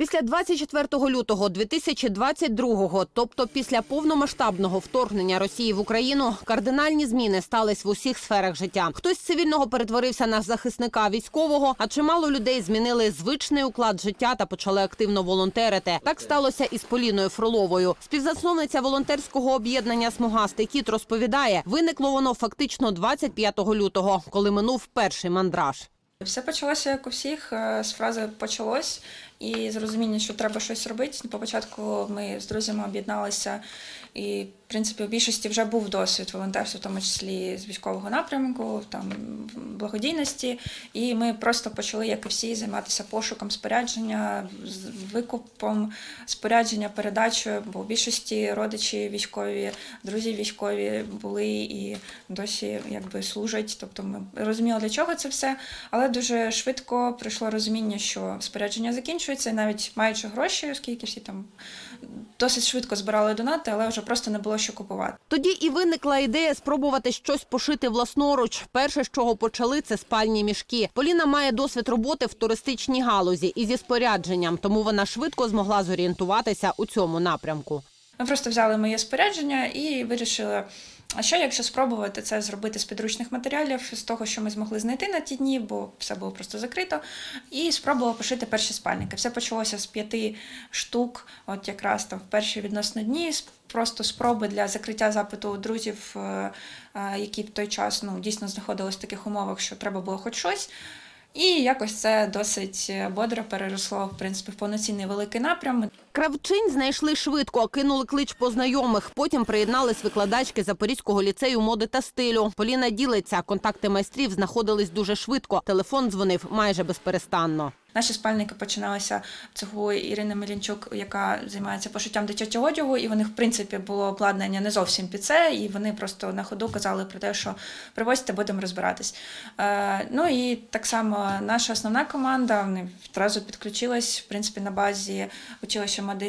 Після 24 лютого 2022, тобто після повномасштабного вторгнення Росії в Україну, кардинальні зміни стались в усіх сферах життя. Хтось з цивільного перетворився на захисника військового, а чимало людей змінили звичний уклад життя та почали активно волонтерити. Так сталося і з Поліною Фроловою. Співзасновниця волонтерського об'єднання Смугастий кіт розповідає, виникло воно фактично 25 лютого, коли минув перший мандраж. Все почалося як у всіх е, з фрази почалось і з розуміння, що треба щось робити. По початку ми з друзями об'єдналися, і в принципі у більшості вже був досвід волонтерства, в тому числі з військового напрямку, там благодійності. І ми просто почали, як і всі, займатися пошуком спорядження, викупом спорядження, передачею. Бо у більшості родичі військові, друзі військові були і досі якби служать. Тобто ми розуміли, для чого це все. Але дуже швидко прийшло розуміння, що спорядження закінчується, і навіть маючи гроші, оскільки всі там досить швидко збирали донати, але вже просто не було що купувати. Тоді і виникла ідея спробувати щось пошити власноруч. Перше, з чого почали, це спальні мішки. Поліна має досвід роботи в туристичній галузі і зі спорядженням, тому вона швидко змогла зорієнтуватися у цьому напрямку. Ми просто взяли моє спорядження і вирішили. А що, якщо спробувати це зробити з підручних матеріалів, з того, що ми змогли знайти на ті дні, бо все було просто закрито, і спробувала пошити перші спальники. Все почалося з п'яти штук, от якраз там в перші відносно дні, просто спроби для закриття запиту у друзів, е, е, які в той час ну, дійсно знаходились в таких умовах, що треба було хоч щось. І якось це досить е, бодро переросло в принципі в повноцінний великий напрям. Кравчинь знайшли швидко, кинули клич по знайомих. Потім приєднались викладачки Запорізького ліцею моди та стилю. Поліна ділиться. Контакти майстрів знаходились дуже швидко. Телефон дзвонив майже безперестанно. Наші спальники починалися цеху Ірини Мелінчук, яка займається пошиттям дитячого одягу, і вони, в принципі, було обладнання не зовсім під це, і вони просто на ходу казали про те, що привозьте, будемо розбиратись. Е, ну і так само наша основна команда вони одразу підключилась, в принципі, на базі училища моди.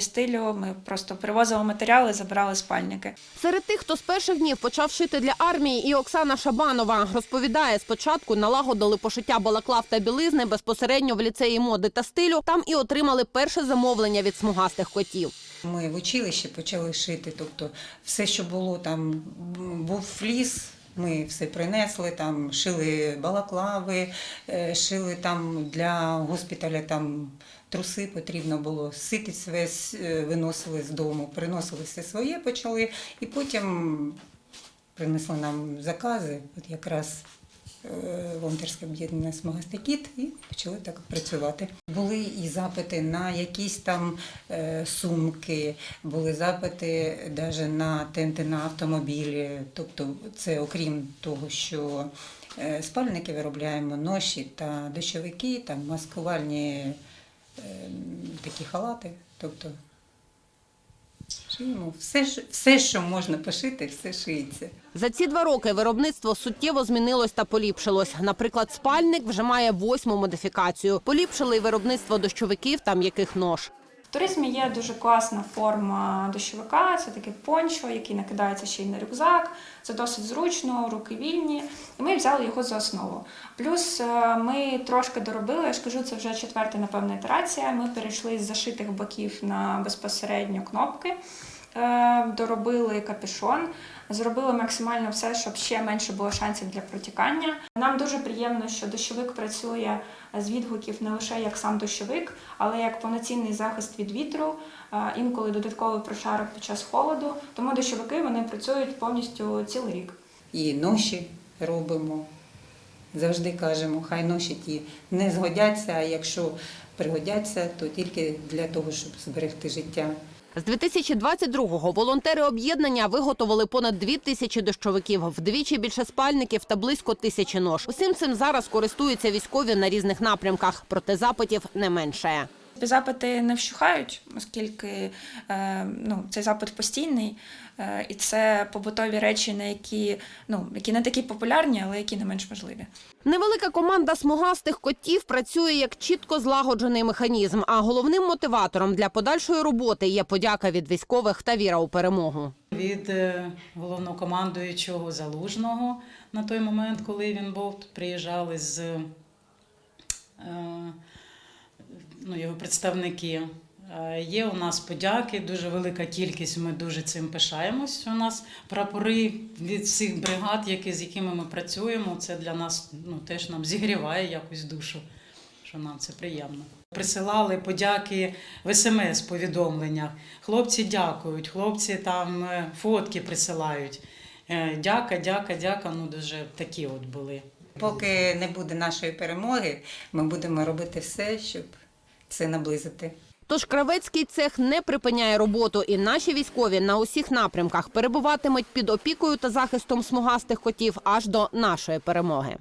Ми просто привозили матеріали, забирали спальники. Серед тих, хто з перших днів почав шити для армії, і Оксана Шабанова розповідає, спочатку налагодили пошиття балаклав та білизни безпосередньо в ліцеї моди та стилю. Там і отримали перше замовлення від смугастих котів. Ми в училищі почали шити, тобто все, що було там, був фліс. Ми все принесли, там шили балаклави, е, шили там для госпіталя там труси потрібно було, ситись весь е, виносили з дому, приносили все своє, почали, і потім принесли нам закази, от якраз волонтерське об'єднання «Смугастий кіт» і почали так працювати. Були і запити на якісь там е, сумки, були запити навіть на тенти на автомобілі. Тобто, це окрім того, що е, спальники виробляємо, ноші та дощовики, там маскувальні е, такі халати. Тобто шиємо все, все, що можна пошити, все шиється. За ці два роки виробництво суттєво змінилось та поліпшилось. Наприклад, спальник вже має восьму модифікацію. Поліпшили й виробництво дощовиків та м'яких нож. Туризмі є дуже класна форма дощовика. Це такий пончо, який накидається ще й на рюкзак. Це досить зручно, руки вільні. І ми взяли його за основу. Плюс е, ми трошки доробили, я ж кажу, це вже четверта, напевно, ітерація. Ми перейшли з зашитих боків на безпосередньо кнопки. Е, Доробили капюшон, зробили максимально все, щоб ще менше було шансів для протікання. Нам дуже приємно, що дощовик працює з відгуків не лише як сам дощовик, але як повноцінний захист від вітру, е, інколи додатковий прошарок під час холоду. Тому дощовики вони працюють повністю цілий рік. і ноші робимо. Завжди кажемо, хай ноші ті не згодяться, а якщо пригодяться, то тільки для того, щоб зберегти життя. З 2022-го волонтери об'єднання виготовили понад дві тисячі дощовиків, вдвічі більше спальників та близько тисячі нож. Усім цим зараз користуються військові на різних напрямках, проте запитів не менше. Запити не вщухають, оскільки е, ну, цей запит постійний, е, і це побутові речі, на які, ну, які не такі популярні, але які не менш важливі. Невелика команда смугастих котів працює як чітко злагоджений механізм. А головним мотиватором для подальшої роботи є подяка від військових та віра у перемогу. від е, головнокомандуючого залужного на той момент, коли він був, приїжджали з е, ну, його представники. Е, Є у нас подяки, дуже велика кількість. Ми дуже цим пишаємось. У нас прапори від всіх бригад, які, з якими ми працюємо. Це для нас ну, теж нам зігріває якось душу, що нам це приємно. Присилали подяки в смс-повідомленнях. Хлопці дякують, хлопці там е, фотки присилають. Е, Дяка, дяка, дяка. Ну дуже такі от були. Поки не буде нашої перемоги, ми будемо робити все, щоб це наблизити. Тож кравецький цех не припиняє роботу, і наші військові на усіх напрямках перебуватимуть під опікою та захистом смугастих котів аж до нашої перемоги.